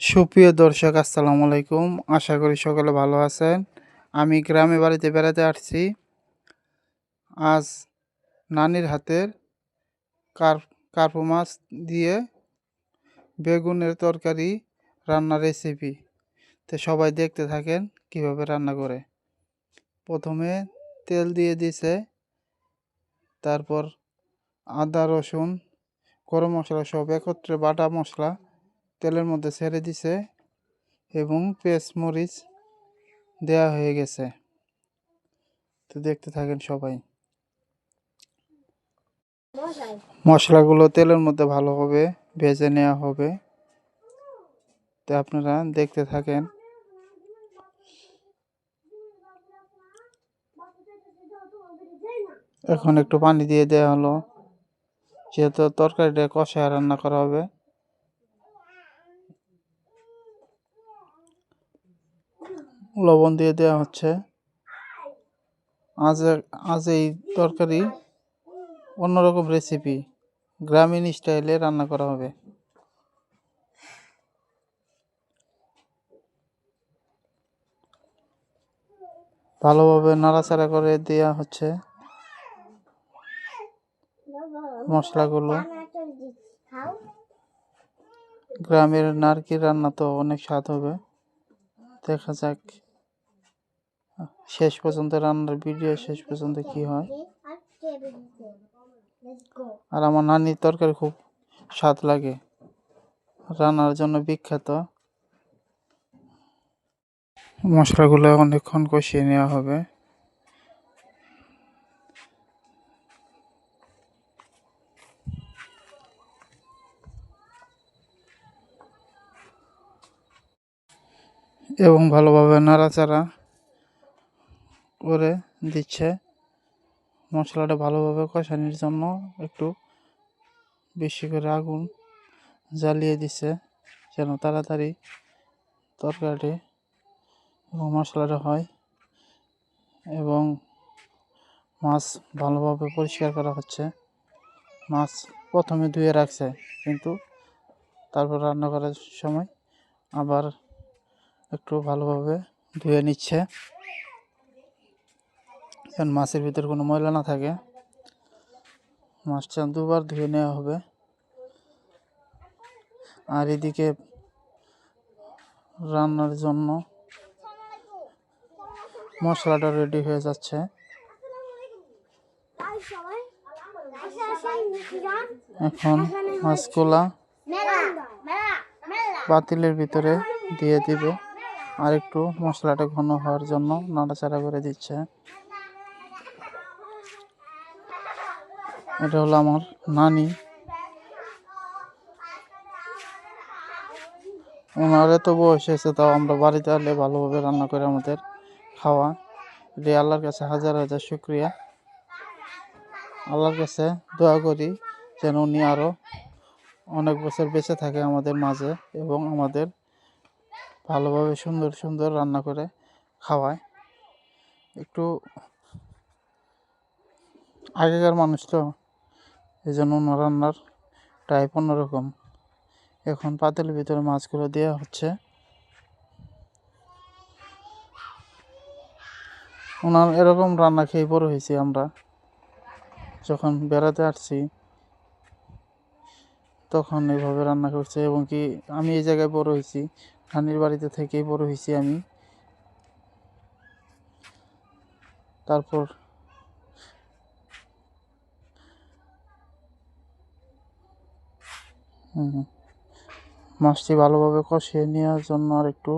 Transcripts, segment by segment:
সুপ্রিয় দর্শক, আসসালামু আলাইকুম। আশা করি সকলে ভালো আছেন। আমি গ্রামে বাড়িতে বেড়াতে আসছি। আজ নানির হাতের কার মাছ দিয়ে বেগুনের তরকারি রান্নার রেসিপি তো সবাই দেখতে থাকেন কীভাবে রান্না করে। প্রথমে তেল দিয়ে দিছে, তারপর আদা, রসুন, গরম মশলা সব একত্রে বাটা মশলা তেলের মধ্যে ছেড়ে দিছে এবং পেঁয়াজ, মরিচ দেয়া হয়ে গেছে। তো দেখতে থাকেন সবাই। মশলাগুলো তেলের মধ্যে ভালোভাবে ভেজে নেওয়া হবে। তো আপনারা দেখতে থাকেন। এখন একটু পানি দিয়ে দেওয়া হলো। যেহেতু তরকারিটা কষায় রান্না করা হবে। লবণ দিয়ে দেওয়া হচ্ছে। আজ আজ এই তরকারি অন্যরকম রেসিপি গ্রামীণ স্টাইলে রান্না করা হবে। ভালোভাবে নাড়াচাড়া করে দেওয়া হচ্ছে। মশলাগুলো। গ্রামের নারকেল রান্না তো অনেক স্বাদ হবে। দেখা যাক। শেষ পর্যন্ত রান্নার ভিডিও শেষ পর্যন্ত কি হয়? আর আমার নানির তরকারি খুব স্বাদ লাগে। রান্নার জন্য বিখ্যাত। মশলাগুলো অনেকক্ষণ কষিয়ে নেওয়া হবে। এবং ভালোভাবে নাড়াচাড়া করে দিচ্ছে। মশলাটা ভালোভাবে কষানোর জন্য একটু বেশি করে আগুন জ্বালিয়ে দিচ্ছে, যেন তাড়াতাড়ি তরকারিটি এবং মশলাটা হয় এবং মাছ ভালোভাবে পরিষ্কার করা হচ্ছে। মাছ প্রথমে ধুয়ে রাখছে, কিন্তু তারপর রান্না করার সময় আবার একটু ভালোভাবে ধুয়ে নিচ্ছে। যেন মাছের ভিতরে কোনো ময়লা না থাকে। মাছটা দুবার ধুয়ে নেওয়া হবে। আর এদিকে রান্নার জন্য মশলাটা রেডি হয়ে যাচ্ছে। এখন মাছগুলা পাতিলের ভিতরে দিয়ে দিবে। আর একটু মশলাটা ঘন হওয়ার জন্য নাড়াচাড়া করে দিচ্ছে। এটা হলো আমার নানি। ওনার এত বয়স হয়েছে, তাও আমরা বাড়িতে আনলে ভালোভাবে রান্না করে আমাদের খাওয়া। এটি আল্লাহর কাছে হাজার হাজার শুক্রিয়া। আল্লাহর কাছে দোয়া করি যেন উনি আরও অনেক বছর বেঁচে থাকে আমাদের মাঝে এবং আমাদের ভালোভাবে সুন্দর সুন্দর রান্না করে খাওয়ায়। একটু আগেকার মানুষ তো এই জন্য ওনার রান্নার টাইপ অন্যরকম। এখন পাতিলের ভিতরে মাছগুলো দেওয়া হচ্ছে। ওনার এরকম রান্না খেয়ে বড় হয়েছি আমরা। যখন বেড়াতে আসছি, তখন এইভাবে রান্না করছে এবং কি আমি এই জায়গায় বড় হয়েছি নানির বাড়িতে থেকেই বড় হয়েছি আমি। তারপর মাছটি ভালোভাবে কষিয়ে নেওয়ার জন্য আর একটু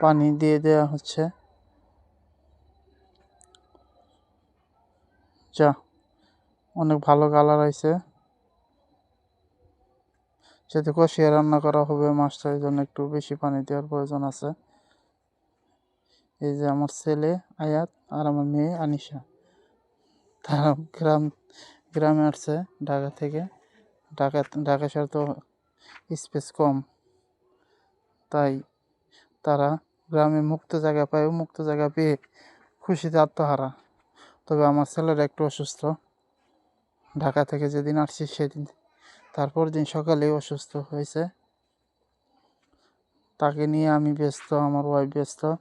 পানি দিয়ে দেওয়া হচ্ছে। যা, অনেক ভালো কালার আছে যেহেতু কষিয়ে রান্না করা হবে মাছটা, এই জন্য একটু বেশি পানি দেওয়ার প্রয়োজন আছে। এই যে আমার ছেলে আয়াত আর আমার মেয়ে আনিশা। তারা গ্রাম, গ্রামে আসছে ঢাকা থেকে। ঢাকা ঢাকা শহর তো স্পেস কম। তাই তারা গ্রামে মুক্ত জায়গা পায়, মুক্ত জায়গা পেয়ে খুশিতে আত্মহারা। তবে আমার ছেলেরা একটু অসুস্থ। ঢাকা থেকে যেদিন আসছি সেদিন, তারপর দিন সকালে অসুস্থ হয়েছে। তাকে নিয়ে আমি ব্যস্ত, আমার ওয়াইফ ব্যস্ত।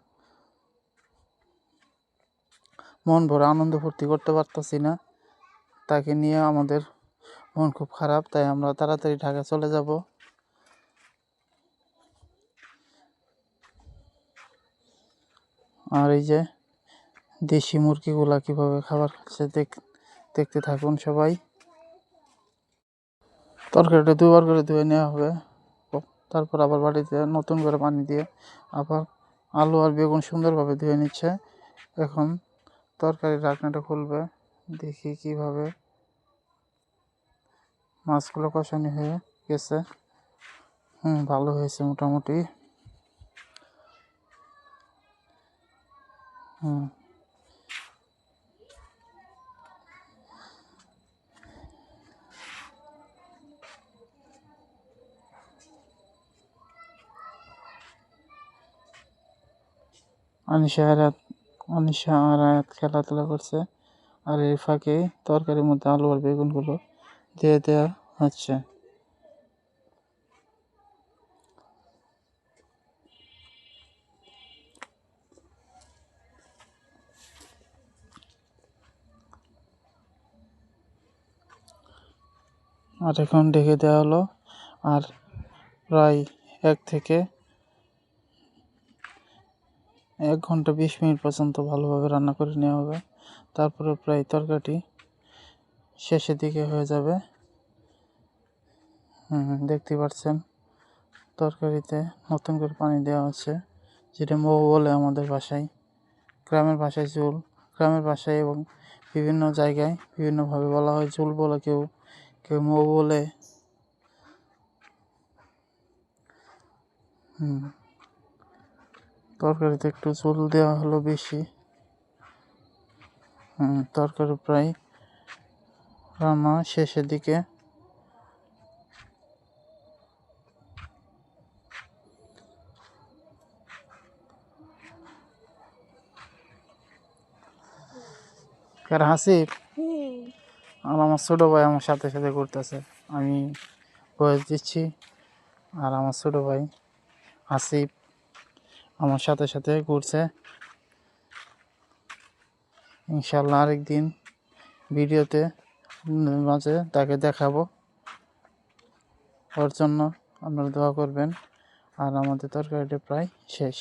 মন ভরে আনন্দ ফুর্তি করতে পারতাছি না। তাকে নিয়ে আমাদের মন খুব খারাপ, তাই আমরা তাড়াতাড়ি ঢাকা চলে যাব। আর এই যে দেশি মুরগিগুলা কীভাবে খাবার খাচ্ছে দেখ, দেখতে থাকুন সবাই। তরকারিটা দুবার করে ধুয়ে নেওয়া হবে। তারপর আবার বাড়িতে নতুন করে পানি দিয়ে আবার আলু আর বেগুন সুন্দরভাবে ধুয়ে নিচ্ছে। এখন তরকারির ঢাকনাটা খুলবে, দেখি কীভাবে মাছগুলো কষানি হয়ে গেছে। হুম, ভালো হয়েছে মোটামুটি। হুম। অনিশা আর অনিশা আর খেলাধুলা করছে। আর এই ফাঁকে তরকারির মধ্যে আলু আর বেগুনগুলো দিয়ে দেওয়া হচ্ছে। আর এখন ঢেকে দেওয়া হলো। আর প্রায় এক থেকে এক ঘণ্টা বিশ মিনিট পর্যন্ত ভালোভাবে রান্না করে নেওয়া হবে। তারপরে প্রায় তরকারিটি শেষের দিকে হয়ে যাবে। দেখতে পাচ্ছেন তরকারিতে নতুন করে পানি দেওয়া হচ্ছে যেটা মৌ বলে আমাদের ভাষায় গ্রামের ভাষায় ঝোল, গ্রামের ভাষায় এবং বিভিন্ন জায়গায় বিভিন্নভাবে বলা হয় ঝোল বলে কেউ কেউ মৌ বলে। তরকারিতে একটু ঝোল দেওয়া হলো বেশি। তরকারি প্রায় রান্না শেষের দিকে। কার আর আমার ছোটো ভাই আমার সাথে সাথে ঘুরতেছে। আমি বয়স দিচ্ছি, আর আমার ছোটো ভাই হাসিব আমার সাথে সাথে ঘুরছে। ইনশাল্লাহ আরেকদিন ভিডিওতে মাঝে তাকে দেখাবো। ওর জন্য আপনারা দোয়া করবেন। আর আমাদের তরকারিটা প্রায় শেষ।